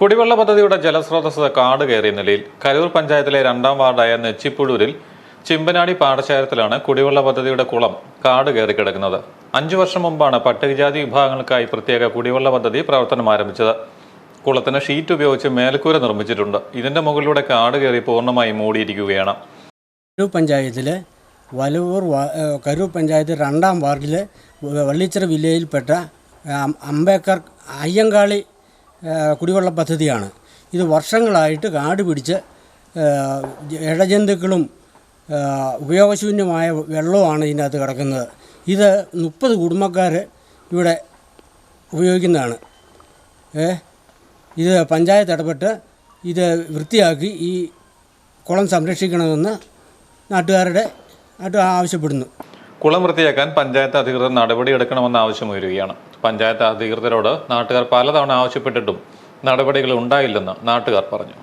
കുടിവെള്ള പദ്ധതിയുടെ ജലസ്രോതസ് കാട് കയറിയ നിലയിൽ കരൂർ പഞ്ചായത്തിലെ രണ്ടാം വാർഡായ നെച്ചിപ്പുഴൂരിൽ ചിമ്പനാടി പാടശേഖരത്തിലാണ് കുടിവെള്ള പദ്ധതിയുടെ കുളം കാട് കയറി കിടക്കുന്നത്. അഞ്ചു വർഷം മുമ്പാണ് പട്ടികജാതി വിഭാഗങ്ങൾക്കായി പ്രത്യേക കുടിവെള്ള പദ്ധതി പ്രവർത്തനം ആരംഭിച്ചത്. കുളത്തിന് ഷീറ്റ് ഉപയോഗിച്ച് മേൽക്കൂര നിർമ്മിച്ചിട്ടുണ്ട്. ഇതിന്റെ മുകളിലൂടെ കാട് കയറി പൂർണമായി മൂടിയിരിക്കുകയാണ്. കരൂർ പഞ്ചായത്തിലെ വലവൂർ കരൂർ പഞ്ചായത്ത് രണ്ടാം വാർഡിലെ വള്ളിച്ചിറ വില്ലേജിൽപ്പെട്ട അംബേദ്കർ അയ്യങ്കാളി കുടിവെള്ള പദ്ധതിയാണ്. ഇത് വർഷങ്ങളായിട്ട് കാട് പിടിച്ച് ഇഴജന്തുക്കളും ഉപയോഗശൂന്യമായ വെള്ളവുമാണ് ഇതിനകത്ത് കിടക്കുന്നത്. ഇത് മുപ്പത് കുടുംബക്കാർ ഇവിടെ ഉപയോഗിക്കുന്നതാണ്. ഇത് പഞ്ചായത്ത് ഇടപെട്ട് ഇത് വൃത്തിയാക്കി ഈ കുളം സംരക്ഷിക്കണമെന്ന് നാട്ടുകാരുടെ നാട്ടുകാർ ആവശ്യപ്പെടുന്നു. കുളം വൃത്തിയാക്കാൻ പഞ്ചായത്ത് അധികൃതർ നടപടിയെടുക്കണമെന്ന ആവശ്യം ഉയരുകയാണ്. പഞ്ചായത്ത് അധികൃതരോട് നാട്ടുകാർ പലതവണ ആവശ്യപ്പെട്ടിട്ടും നടപടികൾ ഉണ്ടായില്ലെന്ന് നാട്ടുകാർ പറഞ്ഞു.